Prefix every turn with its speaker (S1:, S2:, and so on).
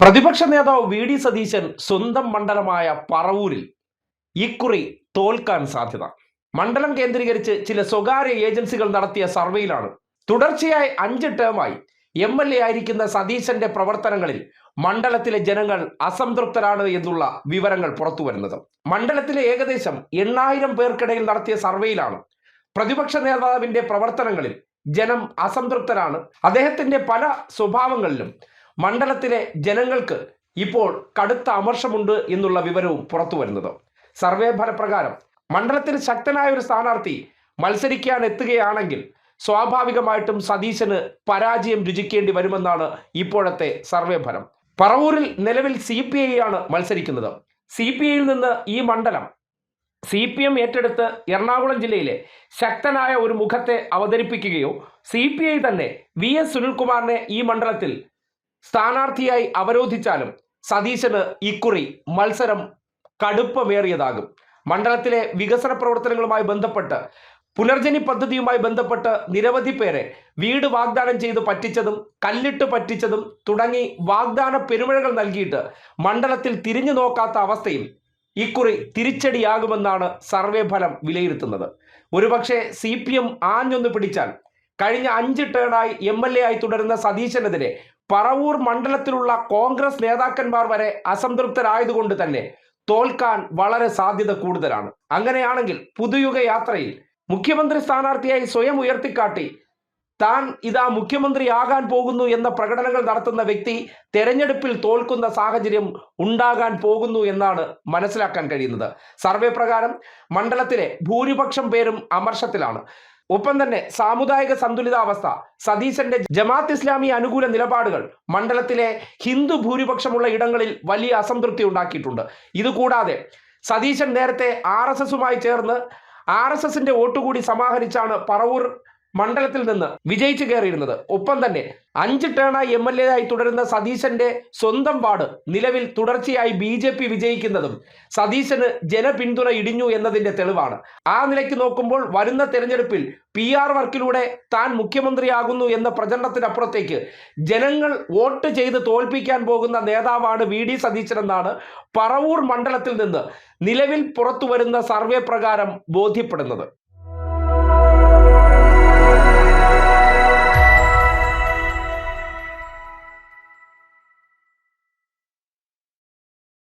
S1: പ്രതിപക്ഷ നേതാവ് V D Satheesan സ്വന്തം മണ്ഡലമായ പറവൂരിൽ ഇക്കുറി തോൽക്കാൻ സാധ്യത. മണ്ഡലം കേന്ദ്രീകരിച്ച് ചില സ്വകാര്യ ഏജൻസികൾ നടത്തിയ സർവേയിലാണ്. തുടർച്ചയായി അഞ്ച് ടേമായി എം എൽ എ ആയിരിക്കുന്ന സതീശന്റെ പ്രവർത്തനങ്ങളിൽ മണ്ഡലത്തിലെ ജനങ്ങൾ അസംതൃപ്തരാണ് എന്നുള്ള വിവരങ്ങൾ പുറത്തു വരുന്നത്. മണ്ഡലത്തിലെ ഏകദേശം എണ്ണായിരം പേർക്കിടയിൽ നടത്തിയ സർവേയിലാണ് പ്രതിപക്ഷ നേതാവിന്റെ പ്രവർത്തനങ്ങളിൽ ജനം അസംതൃപ്തരാണ്. അദ്ദേഹത്തിന്റെ പല സ്വഭാവങ്ങളിലും മണ്ഡലത്തിലെ ജനങ്ങൾക്ക് ഇപ്പോൾ കടുത്ത അമർഷമുണ്ട് എന്നുള്ള വിവരവും പുറത്തു വരുന്നത്. സർവേ ഫലപ്രകാരം മണ്ഡലത്തിൽ ശക്തനായ ഒരു സ്ഥാനാർത്ഥി മത്സരിക്കാൻ എത്തുകയാണെങ്കിൽ സ്വാഭാവികമായിട്ടും സതീശന് പരാജയം രുചിക്കേണ്ടി വരുമെന്നാണ് ഇപ്പോഴത്തെ സർവേ ഫലം. പറവൂരിൽ നിലവിൽ സി പി ഐ ആണ് മത്സരിക്കുന്നത്. സി പി ഐയിൽ നിന്ന് ഈ മണ്ഡലം സി പി എം ഏറ്റെടുത്ത് എറണാകുളം ജില്ലയിലെ ശക്തനായ ഒരു മുഖത്തെ അവതരിപ്പിക്കുകയോ സി പി ഐ തന്നെ വി എസ് സുനിൽകുമാറിനെ ഈ മണ്ഡലത്തിൽ സ്ഥാനാർത്ഥിയായി അവരോധിച്ചാലും സതീശന് ഇക്കുറി മത്സരം കടുപ്പമേറിയതാകും. മണ്ഡലത്തിലെ വികസന പ്രവർത്തനങ്ങളുമായി ബന്ധപ്പെട്ട് പുനർജനി പദ്ധതിയുമായി ബന്ധപ്പെട്ട് നിരവധി പേരെ വീട് വാഗ്ദാനം ചെയ്ത് പറ്റിച്ചതും കല്ലിട്ട് പറ്റിച്ചതും തുടങ്ങി വാഗ്ദാന പെരുമഴകൾ നൽകിയിട്ട് മണ്ഡലത്തിൽ തിരിഞ്ഞു നോക്കാത്ത അവസ്ഥയും ഇക്കുറി തിരിച്ചടിയാകുമെന്നാണ് സർവേ ഫലം വിലയിരുത്തുന്നത്. ഒരുപക്ഷെ സി പി എം ആഞ്ഞൊന്ന് പിടിച്ചാൽ കഴിഞ്ഞ അഞ്ച് ടേണായി എം എൽ എ ആയി തുടരുന്ന സതീശനെതിരെ പറവൂർ മണ്ഡലത്തിലുള്ള കോൺഗ്രസ് നേതാക്കന്മാർ വരെ അസംതൃപ്തരായതുകൊണ്ട് തന്നെ തോൽക്കാൻ വളരെ സാധ്യത കൂടുതലാണ്. അങ്ങനെയാണെങ്കിൽ പുതുയുഗ യാത്രയിൽ മുഖ്യമന്ത്രി സ്ഥാനാർത്ഥിയായി സ്വയം ഉയർത്തിക്കാട്ടി താൻ ഇതാ മുഖ്യമന്ത്രിയാകാൻ പോകുന്നു എന്ന പ്രകടനങ്ങൾ നടത്തുന്ന വ്യക്തി തെരഞ്ഞെടുപ്പിൽ തോൽക്കുന്ന സാഹചര്യം ഉണ്ടാകാൻ പോകുന്നു എന്നാണ് മനസ്സിലാക്കാൻ കഴിയുന്നത്. സർവേ പ്രകാരം മണ്ഡലത്തിലെ ഭൂരിപക്ഷം പേരും അമർഷത്തിലാണ്. ഒപ്പം തന്നെ സാമുദായിക സന്തുലിതാവസ്ഥ സതീശന്റെ ജമാഅത്ത് ഇസ്ലാമി അനുകൂല നിലപാടുകൾ മണ്ഡലത്തിലെ ഹിന്ദു ഭൂരിപക്ഷമുള്ള ഇടങ്ങളിൽ വലിയ അസംതൃപ്തി ഉണ്ടാക്കിയിട്ടുണ്ട്. ഇതുകൂടാതെ സതീശൻ നേരത്തെ ആർ എസ് എസുമായി ചേർന്ന് ആർ എസ് എസിന്റെ വോട്ടുകൂടി സമാഹരിച്ചാണ് പറവൂർ മണ്ഡലത്തിൽ നിന്ന് വിജയിച്ചു കയറിയിരുന്നത്. ഒപ്പം തന്നെ അഞ്ച് ടേണായി എം എൽ എ ആയി തുടരുന്ന സതീശന്റെ സ്വന്തം വാർഡ് നിലവിൽ തുടർച്ചയായി ബി ജെ പി വിജയിക്കുന്നതും സതീശന് ജനപിന്തുണ ഇടിഞ്ഞു എന്നതിന്റെ തെളിവാണ്. ആ നിലയ്ക്ക് നോക്കുമ്പോൾ വരുന്ന തെരഞ്ഞെടുപ്പിൽ പി ആർ വർക്കിലൂടെ താൻ മുഖ്യമന്ത്രിയാകുന്നു എന്ന പ്രചരണത്തിനപ്പുറത്തേക്ക് ജനങ്ങൾ വോട്ട് ചെയ്ത് തോൽപ്പിക്കാൻ പോകുന്ന നേതാവാണ് വി ഡി സതീശൻ എന്നാണ് പറവൂർ മണ്ഡലത്തിൽ നിന്ന് നിലവിൽ പുറത്തു വരുന്ന സർവേ പ്രകാരം ബോധ്യപ്പെടുന്നത്.